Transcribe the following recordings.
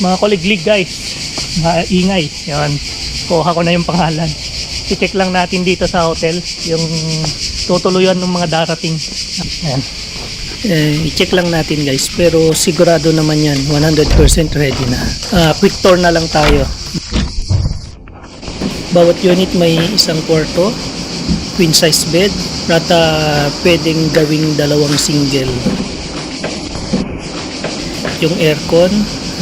mga kuliglig guys. Mga ingay. Yan. Kuha ko na yung pangalan. I-check lang natin dito sa hotel yung tutuluyan ng mga darating. Ayan. Eh, i-check lang natin guys pero sigurado naman yan 100% ready na Ah, quick tour na lang tayo bawat unit may isang kwarto queen size bed at ah, pwedeng gawing dalawang single yung aircon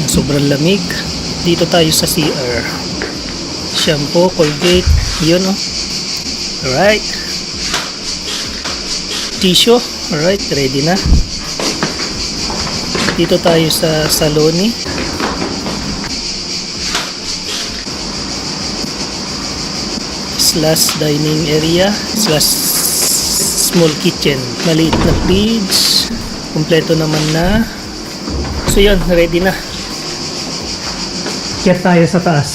sobrang lamig. Dito tayo sa CR shampoo, colgate yun oh. Alright. Tissue alright ready na. Dito tayo sa saloni. Slash dining area slash small kitchen. Maliit na fridge. Kompleto naman na. So yun ready na Check tayo sa taas.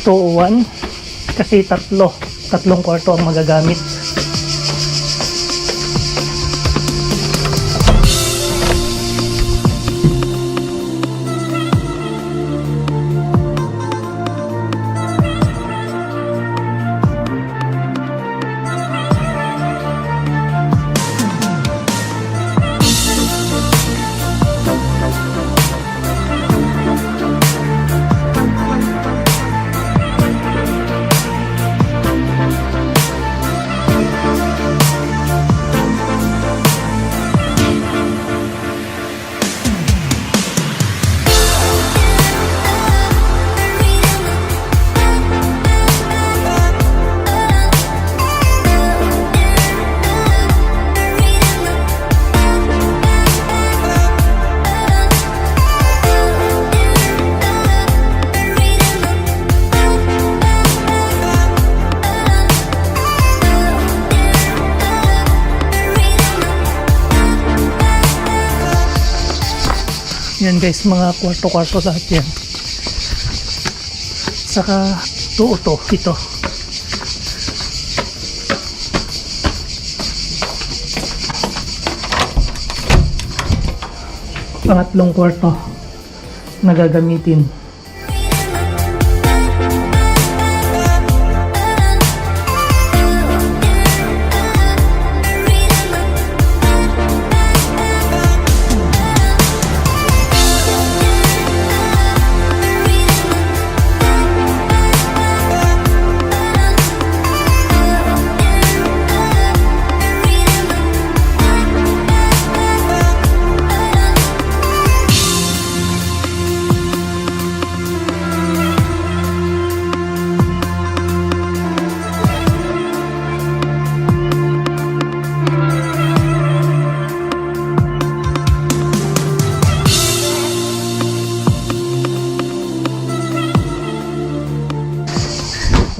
Two one. Kasi tatlo. Tatlong kwarto ang magagamit Yan guys, mga kwarto-kwarto lahat yan. Saka tuo to, ito. Pangatlong kwarto na gagamitin.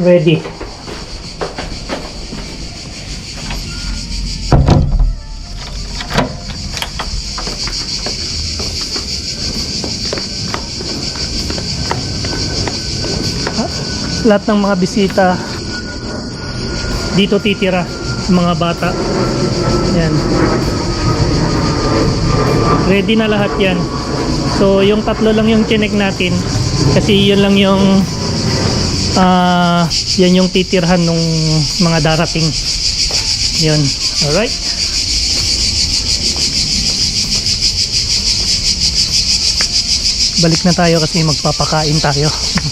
Ready. lahat ng mga bisita dito titira mga bata. Yan. Ready na lahat yan. So yung tatlo lang yung chinek natin kasi yun lang yung ah yan yung titirhan nung mga darating. Yun. Alright. Balik na tayo kasi magpapakain tayo